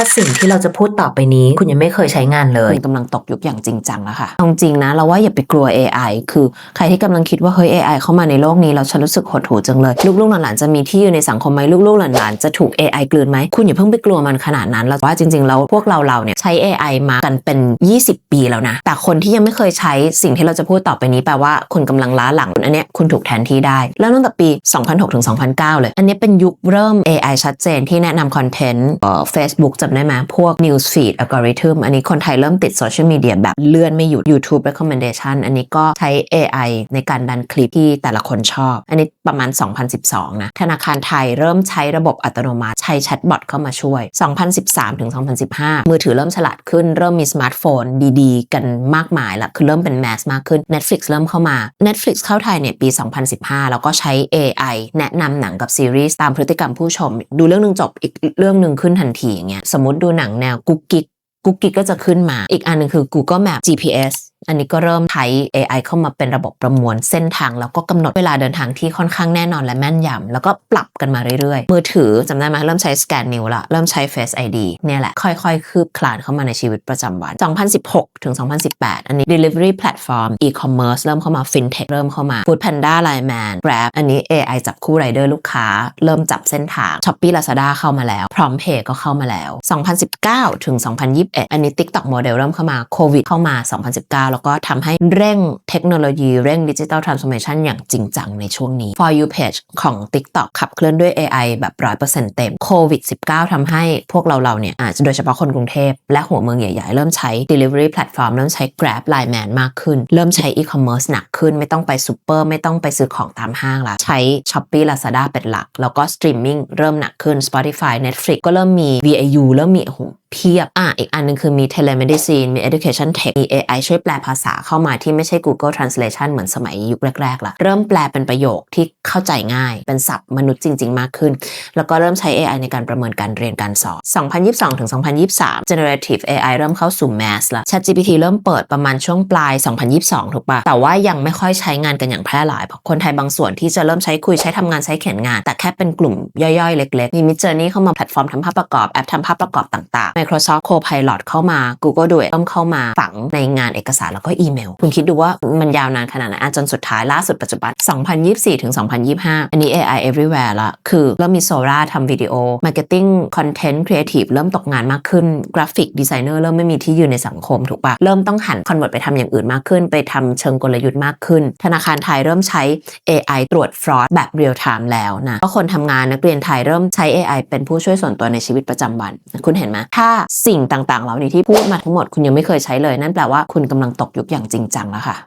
ถ้าสิ่งที่เราจะพูดต่อไปนี้ คุณยังไม่เคยใช้งานเลยมันกำลังตกยุคอย่างจริงจังแล้วค่ะเอาจริงนะเราว่าอย่าไปกลัว AI คือใครที่กำลังคิดว่าเฮ้ย AI เข้ามาในโลกนี้เราฉันรู้สึกหดหู่จังเลยลูกๆหลานๆจะมีที่อยู่ในสังคมไหมลูกๆหลานๆจะถูก AI กลืนไหมคุณอย่าเพิ่งไปกลัวมันขนาดนั้นเราว่าจริงๆแล้วพวกเราเราเนี่ยใช้ AI มากันเป็น 20 ปีแล้วนะ แต่คนที่ยังไม่เคยใช้สิ่งที่เราจะพูดต่อไปนี้แปลว่าคุณกำลังล้าหลังอันเนี้ยคุณถูกแทนที่ได้ แล้วตั้งแต่ปี 2006ถึง2009 เลย อันนี้เป็นยุคเริ่ม AI ชัดเจนที่แนะนำคอนเทนต์เอ่อ Facebook จำได้ไหมพวก News Feed Algorithm อันนี้คนไทยเริ่มติดโซเชียลมีเดียแบบเลื่อนไม่หยุด YouTube Recommendation อันนี้ก็ใช้ AI ในการดันคลิปที่แต่ละคนชอบ อันนี้ประมาณ 2012 นะ ธนาคารไทยเริ่มใช้ระบบอัตโนมัติ ใช้แชทบอทเข้ามาช่วย 2013 ถึง 2015 มือถือเริ่มฉลาดขึ้น เริ่มมีสมาร์ทโฟนดีๆ กันมากมายละคือเริ่มเป็นแมสมากขึ้น Netflix เริ่มเข้ามา Netflix เข้าไทยเนี่ยปี 2015 แล้วก็ใช้ AI แนะนำหนังกับซีรีส์ตามพฤติกรรมผู้ชม ดูเรื่องหนึ่งจบอีกเรื่องหนึ่งขึ้นทันทีอย่างเงี้ยสมมติดูหนังแนวกุ๊กกิ๊กกุ๊กกิ๊กก็จะขึ้นมา อีกอันหนึงคือ Google Map GPS อันนี้ก็เริ่มใช้ AI เข้ามาเป็นระบบประมวลเส้นทางแล้วก็กำหนดเวลาเดินทางที่ค่อนข้างแน่นอนและแม่นยำแล้วก็ปรับกันมาเรื่อยๆ มือถือจำได้ไหมเริ่มใช้สแกนนิ้วละเริ่มใช้ Face ID เนี่ยแหละ ค่อยๆ คืบคลานเข้ามาในชีวิตประจำวัน 2016 ถึง 2018 อันนี้ delivery platform e-commerce เริ่มเข้ามา fintech เริ่มเข้ามา Food Panda Line Man Grab อันนี้ AI จับคู่ไรเดอร์ลูกค้า เริ่มจับเส้นทาง Shopee Lazada เข้ามาแล้ว Promptpay ก็เข้ามาแล้ว 2019 ถึง 2021 อันนี้ TikTok Model เริ่มเข้ามาโควิดเข้ามา 2019แล้วก็ทำให้เร่งเทคโนโลยีเร่งดิจิ t a ลทรานส์ o r m a t i o n อย่างจริงจังในช่วงนี้ For You Page ของ TikTok ขับเคลื่อนด้วย AI แบบ 100%เต็มโควิด 19 ทำให้พวกเราเราเนี่ยอาจจะโดยเฉพาะคนกรุงเทพ และหัวเมืองใหญ่ๆ เริ่มใช้ Delivery Platform เริ่มใช้ Grab Line Man มากขึ้น เริ่มใช้ e-commerce หนักขึ้น ไม่ต้องไปซูเปอร์ไม่ต้องไปซื้อของตามห้างละใช้ Shopee Lazada เป็นหลัก แล้วก็ Streaming เริ่มหนักขึ้น Spotify Netflix ก็เริ่มมี VIU เริ่มมีโอ้โห เพียบ อะ อีกอันหนึงคือมี telemedicine มี education tech มี AI ช่วยแปลภาษาเข้ามาที่ไม่ใช่ Google Translation เหมือนสมัยยุคแรกๆละเริ่มแปลเป็นประโยคที่เข้าใจง่าย เป็นศัพท์มนุษย์จริง ๆ มากขึ้น แล้วก็เริ่มใช้ AI ในการประเมินการเรียนการสอน 2022 ถึง 2023 generative AI เริ่มเข้าสู่ mass ละ ChatGPT เริ่มเปิดประมาณช่วงปลาย 2022 ถูกปะแต่ว่ายังไม่ค่อยใช้งานกันอย่างแพร่หลาย เพราะคนไทยบางส่วนที่จะเริ่มใช้คุยใช้ทำงานใช้เขียนงาน แต่แค่เป็นกลุ่มย่อยๆ เล็กๆ มี Midjourney เข้ามาแพลตฟอร์มทำภาพประกอบแอปทำภาพประกอบต่างๆ Microsoft Copilot เข้ามา Google Duet เริ่มเข้ามาฝังในงานเอกสารแล้วก็อีเมล คุณคิดดูว่ามันยาวนานขนาดไหนจนสุดท้ายล่าสุดปัจจุบัน 2024 ถึง 2025 อันนี้ AI everywhere ละ คือเริ่มมีโซล่าทำวิดีโอ Marketing Content Creative เริ่มตกงานมากขึ้น Graphic Designer เริ่มไม่มีที่ยืนในสังคมถูกปะเริ่มต้องหัน convert ไปทำอย่างอื่นมากขึ้น ไปทำเชิงกลยุทธ์มากขึ้น ธนาคารไทยเริ่มใช้ AI ตรวจ fraud แบบ real time แล้วนะก็คนทำงานนักเรียนไทยเริ่มใช้ AI เป็นผู้ช่วยส่วนตัวในชีวิตประจำวัน คุณเห็นไหมถ้าสิ่งต่างๆ เหล่านี้ที่พูดมาทั้งหมดคุณยังไม่เคยใช้เลย นั่นแปลว่าคุณกำลังตกยุคอย่างจริงจังแล้วค่ะ